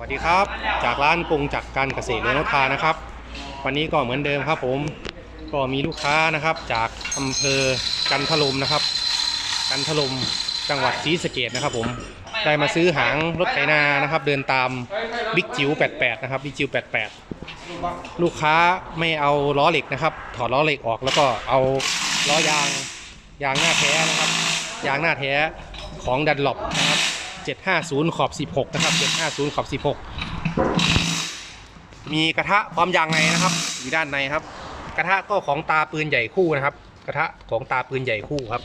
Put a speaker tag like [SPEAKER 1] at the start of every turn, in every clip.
[SPEAKER 1] สวัสดีครับ จากร้านกงจักรการเกษตรเนทานะครับ วันนี้ก็เหมือนเดิมครับผมก็มีลูกค้านะครับ จากอำเภอกันทลมนะครับ กันทลมจังหวัดศรีสะเกดนะครับ ผมได้มาซื้อหางรถไถนานะครับ เดินตามบิ๊กจิ๋ว88 นะครับบิ๊กจิ๋ว88 ลูกค้าไม่เอาล้อเหล็กนะครับ ถอดล้อเหล็กออกแล้วก็เอาล้อยางยางหน้าแท้นะครับ ยางหน้าแท้ของดันหลบนะครับ 750 ขอบ 16 นะครับ 750 ขอบ 16 มีกระทะพร้อมยางในนะครับ อยู่ด้านในครับ กระทะก็ของตาปืนใหญ่คู่นะครับ กระทะของตาปืนใหญ่คู่ครับ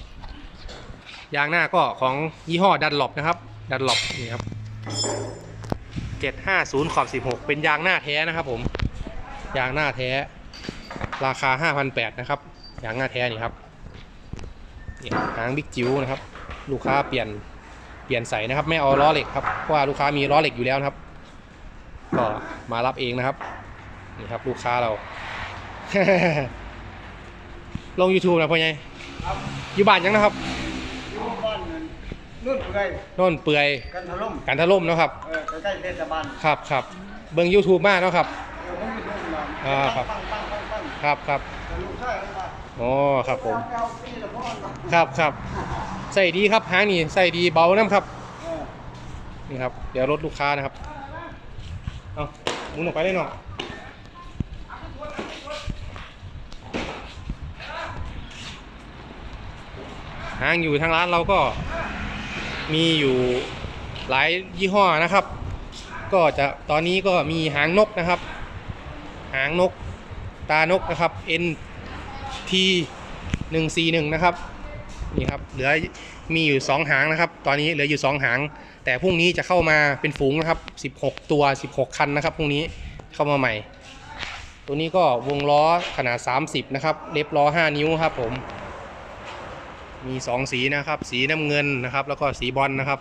[SPEAKER 1] ยางหน้าก็ของยี่ห้อดันหลบนะครับ ดันหลบนี่ครับ 750 ขอบ 16 เป็นยางหน้าแท้นะครับผม ยางหน้าแท้ ราคา 5,800 นะครับ ยางหน้าแท้นี่ครับหางบิ๊กจิ๋วนะครับ ลูกค้าเปลี่ยน เปลี่ยนใส่นะครับ ไม่เอาล้อเหล็กครับเพราะว่าลูกค้ามีล้อเหล็กอยู่แล้วนะครับ ก็มารับเองนะครับนี่ครับ ลูกค้าเรา ลง YouTube นะพ่อใหญ่
[SPEAKER 2] ครับ
[SPEAKER 1] อยู่บ้านยังนะครับ
[SPEAKER 2] อยู่บ้านนู่นเปื่อย
[SPEAKER 1] โน่นเปื่อย
[SPEAKER 2] กันทะล่ม
[SPEAKER 1] กันทะล่มเนาะครับ
[SPEAKER 2] เออใกล้ๆเทศบาล
[SPEAKER 1] ครับครับเบิ่ง YouTube มากเนาะครับ
[SPEAKER 2] เออผมไม่รู้หรอก
[SPEAKER 1] อ่าครับ
[SPEAKER 2] ปั้งปั้งปั้งปั้ง
[SPEAKER 1] ครับครับ
[SPEAKER 2] แต่ลูกชายมันว่า
[SPEAKER 1] อ๋อครับผม
[SPEAKER 2] เอาปีละพ่อเนาะ
[SPEAKER 1] ครับครับ ใส่ดีครับหางนี่ใส่ดีเบาน้ำครับนี่ครับ เดี๋ยวรถลูกค้านะครับเอาหมุนออกไปเลยเนาะหางอยู่ทางร้านเราก็มีอยู่หลายยี่ห้อนะครับ ก็จะตอนนี้ก็มีหางนกนะครับ หางนกตานกนะครับ NT 141 นะครับ นี่ครับเหลือมีอยู่ 2 หางนะครับ ตอนนี้เหลืออยู่ 2 หาง แต่พรุ่งนี้จะเข้ามาเป็นฝูงนะครับ 16 ตัว 16 คันนะครับพรุ่งนี้เข้ามาใหม่ ตัวนี้ก็วงล้อขนาด 30 นะครับ เล็บล้อ 5 นิ้วครับผม มี 2 สีนะครับ สีน้ำเงินนะครับ แล้วก็สีบอลนะครับ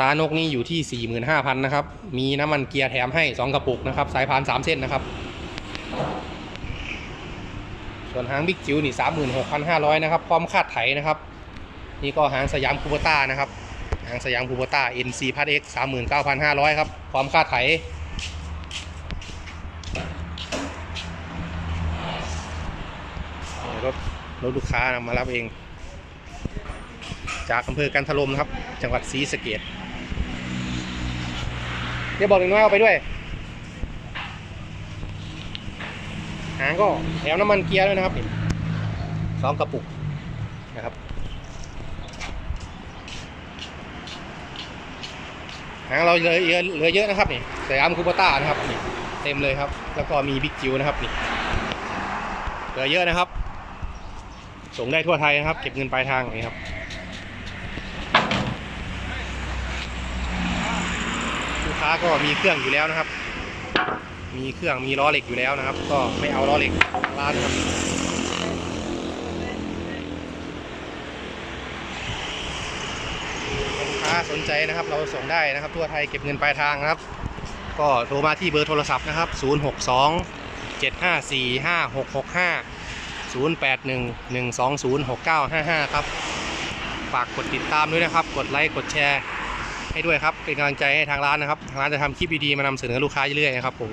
[SPEAKER 1] ตานกนี่อยู่ที่ 45,000 นะครับ มีน้ำมันเกียร์แถมให้ 2 กระปุกนะครับ สายพาน 3 เส้นนะครับ ส่วนหางบิ๊กจิ๋วนี่36,500นะครับ พร้อมคาดไถนะครับ นี่ก็หางสยามคูโบต้านะครับ หางสยามคูโบต้า NC พัด X 39,500ครับ พร้อมคาดไถรถรถลูกค้านำมารับเอง จากอำเภอกันทลมนะครับ จังหวัดศรีสะเกดเดี๋ยวบอกหนึ่งน้อยเอาไปด้วย หางก็แถมน้ำมันเกียร์ด้วยนะครับนี่สองกระปุกนะครับ หางเราเหลือเยอะเหลือเยอะนะครับนี่สยามคูปต้านะครับนี่เต็มเลยครับ แล้วก็มีบิ๊กจิวนะครับนี่เหลือเยอะนะครับ ส่งได้ทั่วไทยนะครับ เก็บเงินปลายทางนี่ครับลูกค้าก็มีเครื่องอยู่แล้วนะครับ มีเครื่องมีล้อเหล็กอยู่แล้วนะครับ ก็ไม่เอาล้อเหล็กร้านนะครับลูกค้าสนใจนะครับ เราส่งได้นะครับ ทั่วไทยเก็บเงินปลายทางนะครับ ก็โทรมาที่เบอร์โทรศัพท์นะครับ 062 754 5665 0811206955 ครับ ฝากกดติดตามด้วยนะครับ กดไลค์ กดแชร์ ให้ด้วยครับ เป็นกำลังใจให้ทางร้านนะครับ ทางร้านจะทำคลิปดีๆมานำเสนอลูกค้าเรื่อยๆนะครับผม